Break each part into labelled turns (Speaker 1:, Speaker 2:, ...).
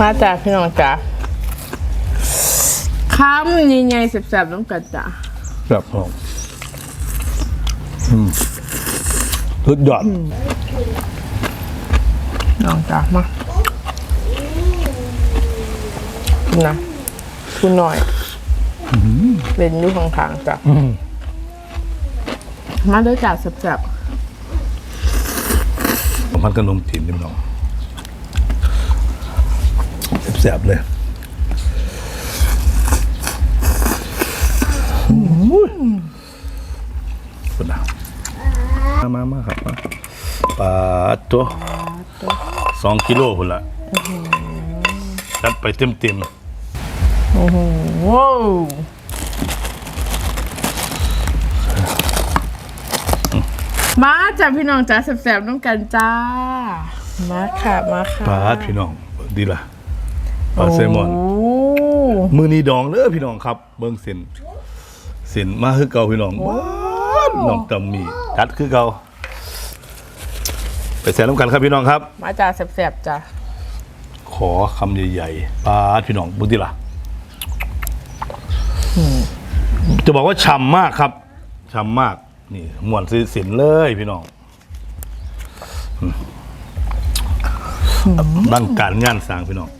Speaker 1: มาจากพี่น้องจ๋าคำใหญ่ๆแสบๆต้องกันจ้ะ
Speaker 2: ครับผมอืมสุดยอด
Speaker 1: น้องจ๋ามานะคุณหน่อยเป็นอยู่ข้างๆจ้ะ
Speaker 2: อืม
Speaker 1: มาด้วยจ้ะแสบ
Speaker 2: ผมพันขนมจีนนี่น้อง แซ่บๆเลยสุดามามามาครับมาปลาตัวสองกิโลพุ่นละจัดไปเต็มเต็ม
Speaker 1: ๆว้าวมาจ้ะพี่น้องจ๋าแสบๆต้องกันจ้า มาค่ะ มาค่ะ
Speaker 2: ๆปลาพี่น้องดีละ ปลาแซลมอน
Speaker 1: โอ้
Speaker 2: มือนี้ดองเด้อพี่น้องครับ เบิ่งเส้นเส้นมาคือเก่าพี่น้องบ้านน้องตำมีจัดคือเก่าไปแซ่น้ำกันครับพี่น้องครับ
Speaker 1: มาจ้าแสบๆจ้ะ
Speaker 2: ขอคำใหญ่ๆปลาพี่น้องบุญทีละจะบอกว่าฉ่ำมากครับฉ่ำมาก นี่หมวนซื้อสินเลยพี่น้องอืมร่างการงานสร้างพี่น้อง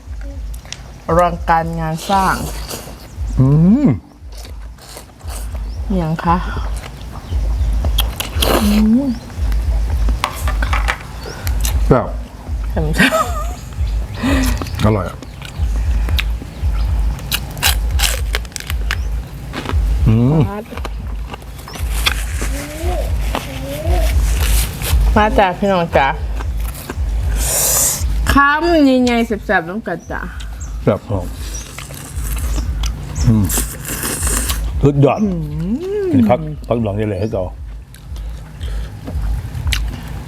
Speaker 1: อลังการงานสร้าง
Speaker 2: อืม
Speaker 1: อหย่างคะ
Speaker 2: แบบ
Speaker 1: แสบ
Speaker 2: อร่อยอะอืม
Speaker 1: มาจากพี่น้องจ๋าคำใหญ่ๆแสบๆต้องกันจ้ะ
Speaker 2: แบบผมอืมสุดยอดกินครับพักหลองยังไงให้เก่า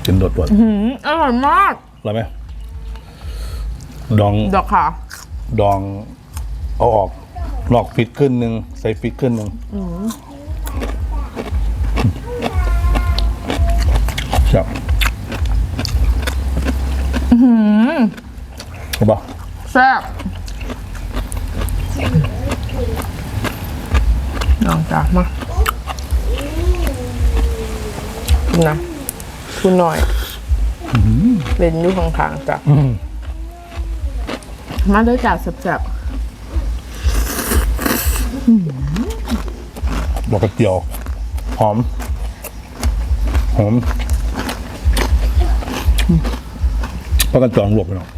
Speaker 2: กินโดดด่วน
Speaker 1: หืมอร่อยมาก
Speaker 2: อะไรไหมดอง
Speaker 1: ดอกค่ะ
Speaker 2: ดอง เอาออกนอกฟิตขึ้นหนึ่งใส่ฟิตขึ้นหนึ่งครับถูกปะ
Speaker 1: แซ่บ น้องจ๋ามานะคุณหน่อยเป็นอยู่ข้างๆจ้ะมาด้วยจ้าแซ่บ
Speaker 2: บอกกระเจียวหอม หอมปลากระจองลวกไปหน่อย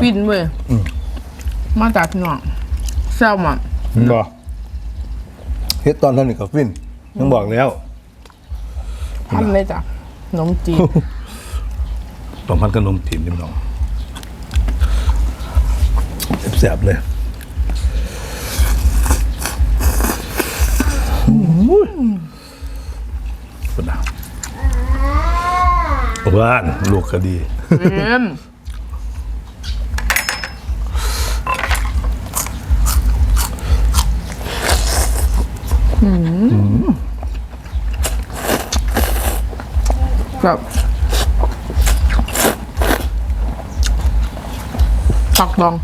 Speaker 2: เดี๋ยวกัน
Speaker 1: ฟินเว้ยมาจากพี่น้องแซลมอน
Speaker 2: บอเฮ็ดตอนท่านนี่กับฟินยังบอกแล้ว
Speaker 1: ทำเลยจ้ะขนมจีน
Speaker 2: สองพันขนมจีนนี่พี่น้องแสบๆเลยปนาวว่านลูกคดี
Speaker 1: เอ็ม แบบผักดอง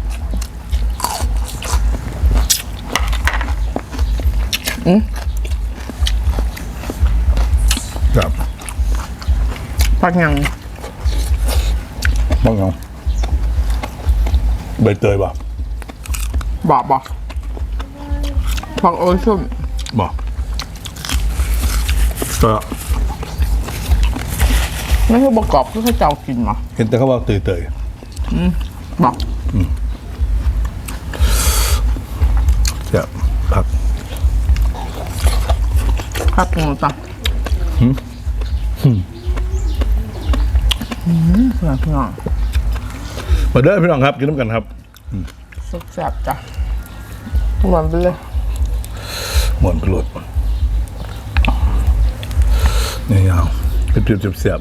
Speaker 1: อืม
Speaker 2: ครับ
Speaker 1: ผักหยัง
Speaker 2: บ้างยังใบเตยป่ะ
Speaker 1: บอกบอกผักโอชุ่ม
Speaker 2: บอกก็
Speaker 1: ไม่ใช่ประกอบคือข้าวเจ้ากินมา
Speaker 2: เห็นแต่เขาว่าเตยเตย
Speaker 1: บอก
Speaker 2: ๆแซ่บผัก
Speaker 1: ผักหมูจ้ะพี่น้องพี่น้อง
Speaker 2: มาเด้อพี่น้องครับกินน้ำกันครับ
Speaker 1: สุดแซ่บจ้ะหวานไปเลย
Speaker 2: หมอนกรดนี่ยาวเป็นจุดเสียบ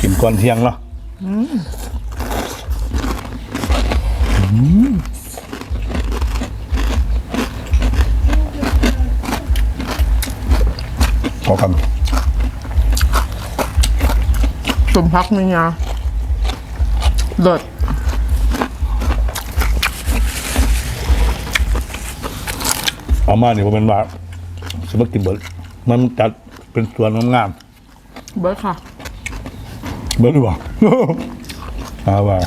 Speaker 2: กินก่อนเที่ยงเนาะขอค
Speaker 1: สมพักมีงาเลิศ
Speaker 2: เอามาเนี่ยผมเป็นว่าสมมติกินเบิร์ดมันจัดเป็นส่วนงาม
Speaker 1: เบิร์ดค่ะ
Speaker 2: ๆเบิร์ดหรือเปล่าเอาว่า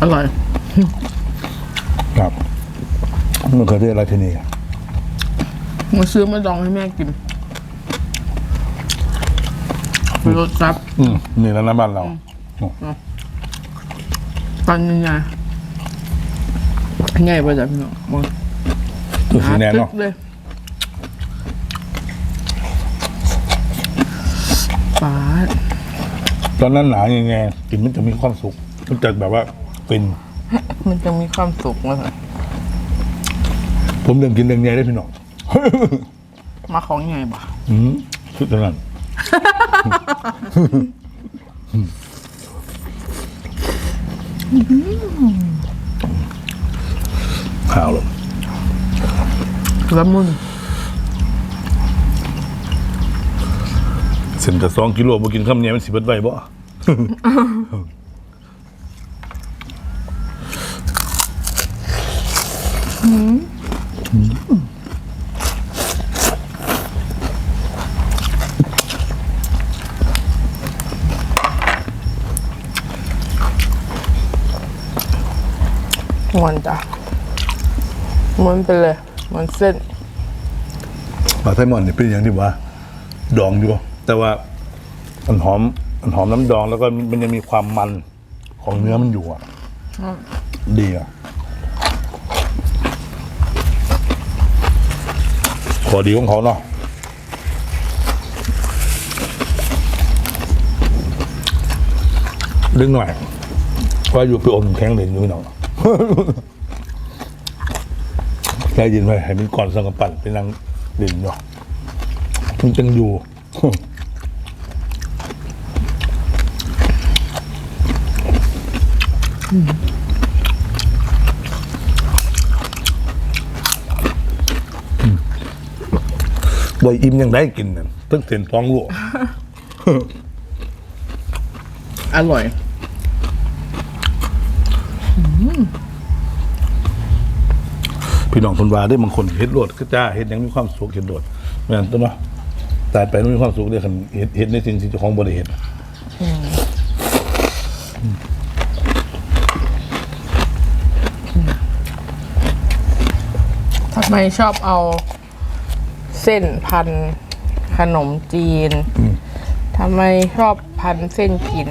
Speaker 1: อร่อย
Speaker 2: ครับมันเคยได้อะไรที่นี่
Speaker 1: มาซื้อมาดองให้แม่กินรสจับ
Speaker 2: อืมนี่แล้วนะบ้านเรา
Speaker 1: ตอนยังไงง่ายป่ะจ๊ะพี่น้องมอง
Speaker 2: ตัวสีแดง
Speaker 1: ตึ
Speaker 2: เนาะ
Speaker 1: กเลยปาด
Speaker 2: ตอนนั้นหนายังไงกินมันจะมีความสุขมันจะแบบว่า เป็น
Speaker 1: มันจะมีความสุขมาสิ
Speaker 2: ผมเดินกินเรื่องใหญ่ได้พี่น้อง
Speaker 1: มาของไงบ่
Speaker 2: อืมชุดนั้นข้าวลง
Speaker 1: ละมุน
Speaker 2: เส้นแต่สองกิโลบ่กินคำเนี้ยมันสิเบิดไว้บ่
Speaker 1: มวนจ้ะมวนไปเลยมวนเส้น
Speaker 2: ปลาไทมอนนี่เป็นอย่างที่ว่า ดองอยู่ แต่ว่ามันหอมมันหอมน้ำดองแล้วก็มันยังมีความมันของเนื้อมันอยู่อะดีอะ ขอดีของเขาเนาะเรื่องหน่อยว่าอยู่ไปอมแข็งเหลนอยู่หน่อยใจเย็นไว้ให้มันก่อนสังกปั่นไปนั่งเล่นเนาะมันจังอยู่ บอยอิ่มยังได้กินนั่นตั้งเต็นท้องลวก
Speaker 1: อร่อย
Speaker 2: พี่น้องคนว่าได้บางคนเฮ็ดโลดก็จ้าเฮ็ดหยังมีความสุขเฮ็ดโลดแม่นตัวเนาะตายไปไม่มีความสุขเด้คันเฮ็ดเฮ็ดในสิ่งที่เจ้าของบ่ได้เฮ็ด
Speaker 1: ทำไมชอบเอา เส้นพันขนมจีนทำไมชอบพันเส้นกิน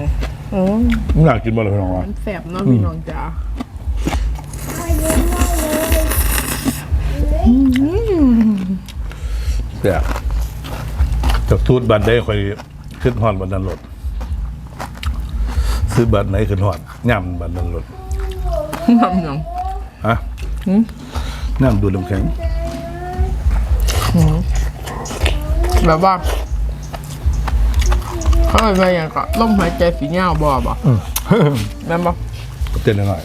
Speaker 1: อืม
Speaker 2: ไม่อยากกินบ่เลยพี่น้องว่า
Speaker 1: มันแสบเนาะพี่น้องจ๋า
Speaker 2: แต่จากสูตรบัตรได้ค่อยขึ้นฮอดบัตรนั้นรถซื้อบัตรไหนขึ้นฮอดย่ำบัตรนั้นรถ
Speaker 1: น้ำหนัง
Speaker 2: ฮะย่ำดูดน้ำแข็ง
Speaker 1: แบบว่าเขาเป็นไปอย่างก็ลมหายใจสีเงาบอบ่แม่นบ่
Speaker 2: เต้นหน่อย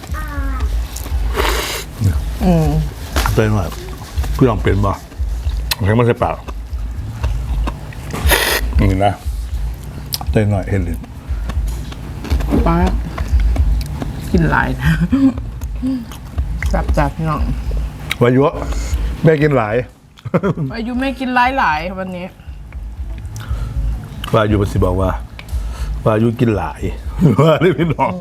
Speaker 1: อืม
Speaker 2: เต้นหน่อยเพื่อลองเป็นบ่น้ำแข็งมันใส่ปากนี่นะเต้นหน่อยเห็นเลย
Speaker 1: ป้ากินหลายนะจับจับพี่น้อง
Speaker 2: วายุแม่กินหลาย
Speaker 1: อายุไม่กินหลายหลายๆวันนี้
Speaker 2: วายุมันสิบอกว่าวายุกินหลาย ว่าได้พี่น้อง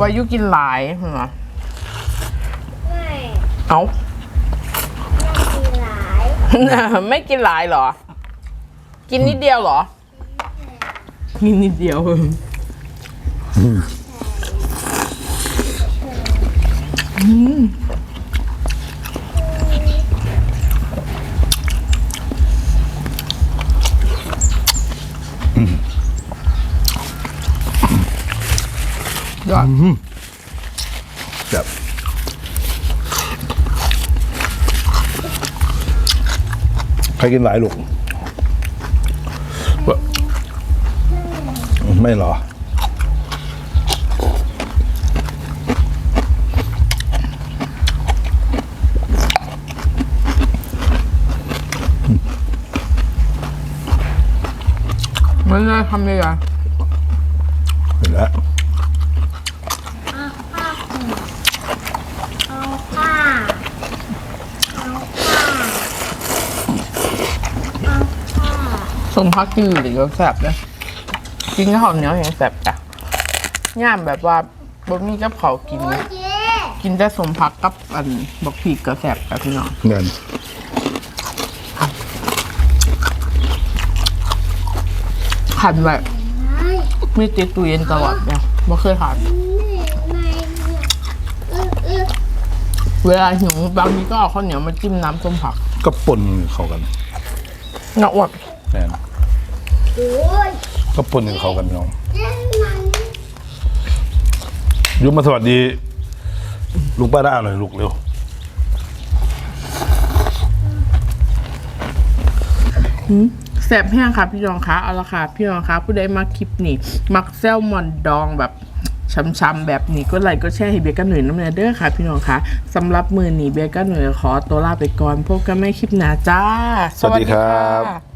Speaker 1: วายุกินหลายเหรอเอาไม่กินหลายเหรอ กินนิดเดียวเหรอ กินนิดเดียว อด
Speaker 2: แบบใครกินหลายลูกวะไม่เหรอ
Speaker 1: มันเลยทำยังไง
Speaker 2: เห็นแล้ว
Speaker 3: เอาผ้าห่มเอาผ้าเอาผ้าเอาผ้า
Speaker 1: สมพักกินหรือก็แสบเลยกินกับข้าวเหนียวอย่างแสบจ้ะย่ามแบบว่าบะหมี่กับเขาวกิน
Speaker 3: โอ้
Speaker 1: นะ
Speaker 3: ยเจ๊
Speaker 1: กินแต่สมพักกับอันบักผีกก็แสบกับพี่น้อง
Speaker 2: เงิน
Speaker 1: ขันแบบ
Speaker 3: ไอ้
Speaker 1: ไม่ติดตู้เย็นตลอดเนี่ยไม่เคยขาด
Speaker 3: นี่ในเนี่ยเออเออ
Speaker 1: เวลาหิวบางทีก็เอาข้าวเหนียวมาจิ้มน้ำส้มผัก
Speaker 2: ก็ปนเข้ากัน
Speaker 1: เนาะอด
Speaker 2: แน่น
Speaker 3: โอ้ย
Speaker 2: ก็ปนเข้ากันน้อง
Speaker 3: เจ๊มัน
Speaker 2: ยุบมาสวัสดี ลูกป้าด้าหน่อยลูกเร็ว
Speaker 1: แสบแห้งค่ะพี่น้องคะเอาละค่ะพี่น้องคะผู้ใดมาคลิปนี้มักแซลมอนดองแบบช้ำๆแบบนี้ก็ไลค์ก็แชร์ให้เบกันหน่อยน้ำเนยเด้อค่ะ พี่น้องคะสำหรับมือหนีเบกันหน่อยขอตัวลาไปก่อนพบกันไม่คลิปหน้าจ้า
Speaker 2: สวัสดีครับ
Speaker 1: ค่ะ